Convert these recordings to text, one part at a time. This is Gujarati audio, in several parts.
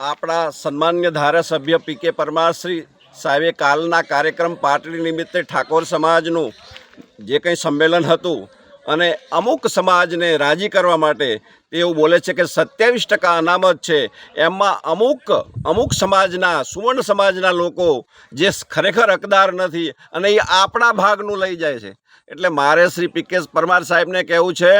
આપણા સન્માન્ય ધારાસભ્ય પી કે પરમારશ્રી સાહેબે કાલના કાર્યક્રમ પાટડી નિમિત્તે ઠાકોર સમાજનું જે કંઈ સંમેલન હતું અને અમુક સમાજને રાજી કરવા માટે તેઓ બોલે છે કે સત્યાવીસ ટકા અનામત છે, એમાં અમુક અમુક સમાજના, સુવર્ણ સમાજના લોકો જે ખરેખર હકદાર નથી અને એ આપણા ભાગનું લઈ જાય છે. એટલે મારે શ્રી પી કે પરમાર સાહેબને કહેવું છે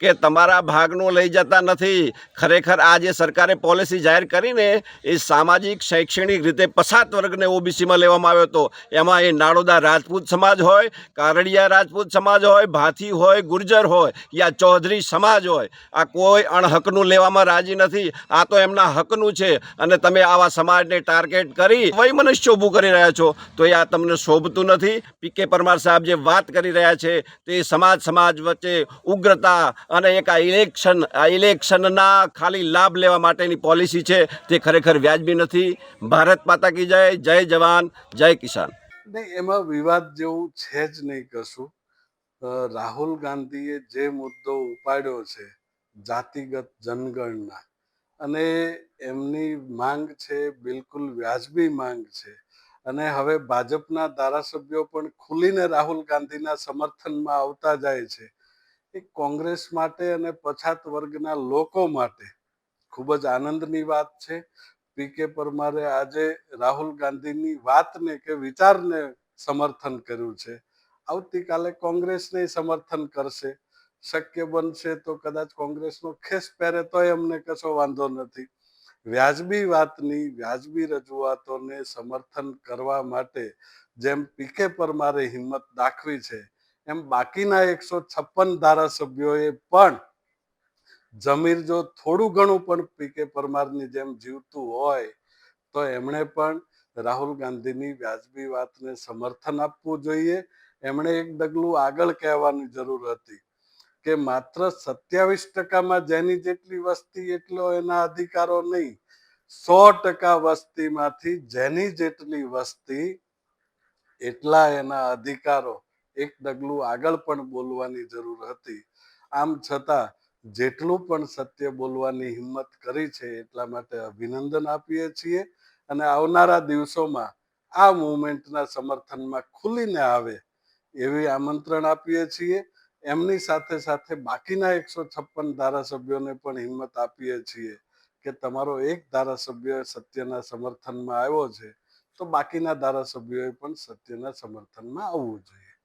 કે તમારા ભાગનું લઈ જતા નથી. ખરેખર આ જે સરકારે પોલિસી જાહેર કરીને એ સામાજિક, શૈક્ષણિક રીતે પછાત વર્ગને ઓબીસીમાં લેવામાં આવ્યો હતો. એમાં એ નાડોદા રાજપૂત સમાજ હોય, કારડિયા રાજપૂત સમાજ હોય, ભાથી હોય, ગુર્જર હોય યા ચૌધરી સમાજ હોય, આ કોઈ અણહકનું લેવામાં રાજી નથી. આ તો એમના હકનું છે અને તમે આવા સમાજને ટાર્ગેટ કરી વૈમનસ્ય ઊભું કરી રહ્યા છો. તો એ આ તમને શોભતું નથી. પી કે પરમાર સાહેબ જે વાત કરી રહ્યા છે, તે સમાજ સમાજ વચ્ચે ઉગ્રતા અને એક આ ઇલેક્શન આ ઇલેક્શનના ખાલી લાભ લેવા માટેની પોલિસી છે, તે ખરેખર વ્યાજબી નથી. ભારત માતા કી જય જય જવાન, જય કિસાન. નહીં, એમાં વિવાદ જેવું છે જ નહીં કશું. રાહુલ ગાંધીએ જે મુદ્દો ઉપાડ્યો છે, જાતિગત જનગણના, અને એમની માંગ છે, બિલકુલ વ્યાજબી માંગ છે અને હવે ભાજપના ધારાસભ્યો પણ ખુલીને રાહુલ ગાંધીના સમર્થનમાં આવતા જાય છે. એ કોંગ્રેસ માટે અને પછાત વર્ગના લોકો માટે ખૂબ જ આનંદની વાત છે. પી કે પરમારે આજે રાહુલ ગાંધીની વાતને કે વિચારને સમર્થન કર્યું છે. આવતીકાલે કોંગ્રેસને સમર્થન કરશે. શક્ય બનશે તો કદાચ કોંગ્રેસનો ખેસ પહેરે તોય અમને કશો વાંધો નથી. વ્યાજબી વાતની, વ્યાજબી રજૂઆતોને સમર્થન કરવા માટે જેમ પીકે પરમારે હિંમત દાખવી છે, એમ બાકીના એકસો છપ્પન ધારાસભ્યોએ પણ જમીર જો થોડું ઘણું પણ પીકે પરમારની જેમ જીવતું હોય, તો એમણે પણ રાહુલ ગાંધીની વ્યાજબી વાતને સમર્થન આપવું જોઈએ. એમણે એક ડગલું આગળ કહેવાની જરૂર હતી. કે માત્ર સત્યાવીસ ટકામાં જેની જેટલી વસ્તી એટલો એના અધિકારો નહીં. સો ટકા વસ્તીમાંથી જેની જેટલી વસ્તી એટલા એના અધિકારો. એક ડગલું આગળ પણ બોલવાની જરૂર હતી. આમ છતાં જેટલું પણ સત્ય બોલવાની હિંમત કરી છે એટલા માટે અભિનંદન આપીએ છીએ અને આવનારા દિવસોમાં આ મુવમેન્ટના સમર્થનમાં ખુલીને આવે એવી આમંત્રણ આપીએ છીએ. એમની સાથે સાથે બાકીના એકસો છપ્પન ધારાસભ્યોને પણ હિંમત આપીએ છીએ કે તમારો એક ધારાસભ્ય સત્યના સમર્થનમાં આવ્યો છે, તો બાકીના ધારાસભ્યોએ પણ સત્યના સમર્થનમાં આવવું જોઈએ.